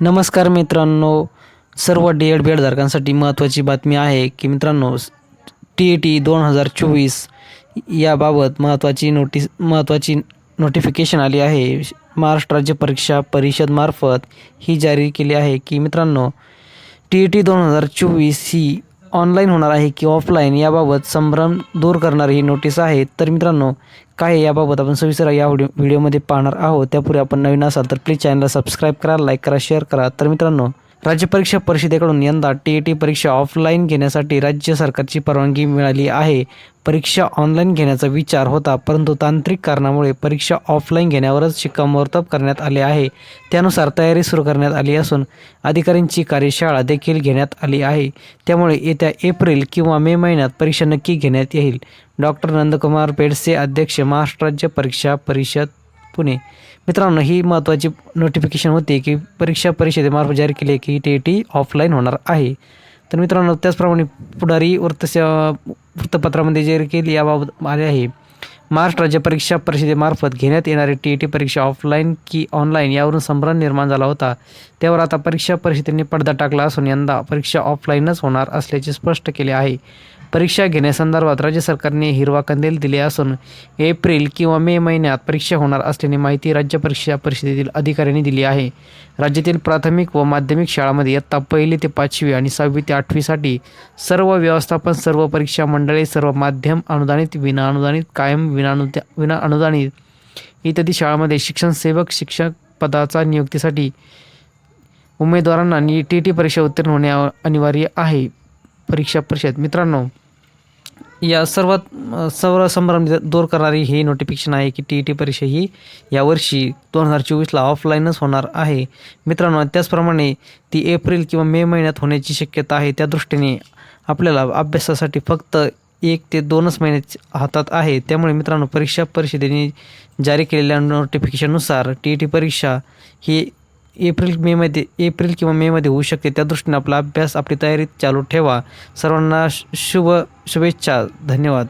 नमस्कार मित्रांनो सर्व डी एड बी एडधारकांसाठी महत्त्वाची बातमी आहे की मित्रांनो टी ई टी दोन हजार चोवीस याबाबत महत्त्वाची नोटीस महत्त्वाची नोटिफिकेशन आली आहे. महाराष्ट्र राज्य परीक्षा परिषदमार्फत ही जारी केली आहे की मित्रांनो टी ई टी दोन हजार चोवीस ही ऑनलाईन होणार आहे की ऑफलाईन याबाबत संभ्रम दूर करणारी ही नोटीस आहे. तर मित्रांनो काय आहे याबाबत आपण सविस्तर या व्हिडिओ व्हिडिओमध्ये पाहणार आहोत. त्यापूर्वी आपण नवीन असाल तर प्लीज चॅनलला सबस्क्राईब करा लाईक करा शेअर करा. तर मित्रांनो राज्य परीक्षा परिषदेकडून यंदा टी ई टी परीक्षा ऑफलाईन घेण्यासाठी राज्य सरकारची परवानगी मिळाली आहे. परीक्षा ऑनलाईन घेण्याचा विचार होता परंतु तांत्रिक कारणामुळे परीक्षा ऑफलाईन घेण्यावरच शिक्कामोर्तब करण्यात आले आहे. त्यानुसार तयारी सुरू करण्यात आली असून अधिकाऱ्यांची कार्यशाळा देखील घेण्यात आली आहे. त्यामुळे येत्या एप्रिल किंवा मे महिन्यात परीक्षा नक्की घेण्यात येईल. डॉक्टर नंदकुमार पेडसे अध्यक्ष महाराष्ट्र राज्य परीक्षा परिषद पुणे. मित्रांनो ही महत्त्वाची नोटिफिकेशन होती की परीक्षा परिषदेमार्फत जारी केली की टी टी ऑफलाईन होणार आहे. तर मित्रांनो त्याचप्रमाणे पुढारी वृत्तसेवा वृत्तपत्रामध्ये जारी केली याबाबत आले आहे. महाराष्ट्र राज्य परीक्षा परिषदेमार्फत घेण्यात येणारी टी ई टी परीक्षा ऑफलाईन की ऑनलाईन यावरून संभ्रम निर्माण झाला होता. त्यावर आता परीक्षा परिषदेने पडदा टाकला असून यंदा परीक्षा ऑफलाईनच होणार असल्याचे स्पष्ट केले आहे. परीक्षा घेण्यासंदर्भात राज्य सरकारने हिरवा कंदील दिले असून एप्रिल किंवा मे महिन्यात परीक्षा होणार असल्याने माहिती राज्य परीक्षा परिषदेतील अधिकाऱ्यांनी दिली आहे. राज्यातील प्राथमिक व माध्यमिक शाळांमध्ये इयत्ता पहिली ते पाचवी आणि सहावी ते आठवीसाठी सर्व व्यवस्थापन सर्व परीक्षा मंडळे सर्व माध्यम अनुदानित विना अनुदानित कायम विना विनाअनुदानित विना अनुदानित इत्यादी शाळांमध्ये शिक्षण सेवक शिक्षक पदाचा नियुक्तीसाठी उमेदवारांना टी टी परीक्षा उत्तीर्ण होणे अनिवार्य आहे. परीक्षा परिषद. मित्रांनो या सर्वात सर्व संभ्रम दूर करणारी ही नोटिफिकेशन आहे की टी ई टी परीक्षा ही यावर्षी दोन हजार चोवीसला ऑफलाईनच होणार आहे. मित्रांनो त्याचप्रमाणे ती एप्रिल किंवा मे महिन्यात होण्याची शक्यता आहे. त्या दृष्टीने आपल्याला अभ्यासासाठी फक्त एक ते दोनच महिने हातात आहे. त्यामुळे मित्रांनो परीक्षा परिषदेने जारी केलेल्या नोटिफिकेशननुसार टी ई टी परीक्षा ही एप्रिल मेमध्ये एप्रिल किंवा मेमध्ये होऊ शकते. त्या दृष्टीने आपला अभ्यास आपली तयारी चालू ठेवा. सर्वांना शुभ शुभेच्छा. धन्यवाद.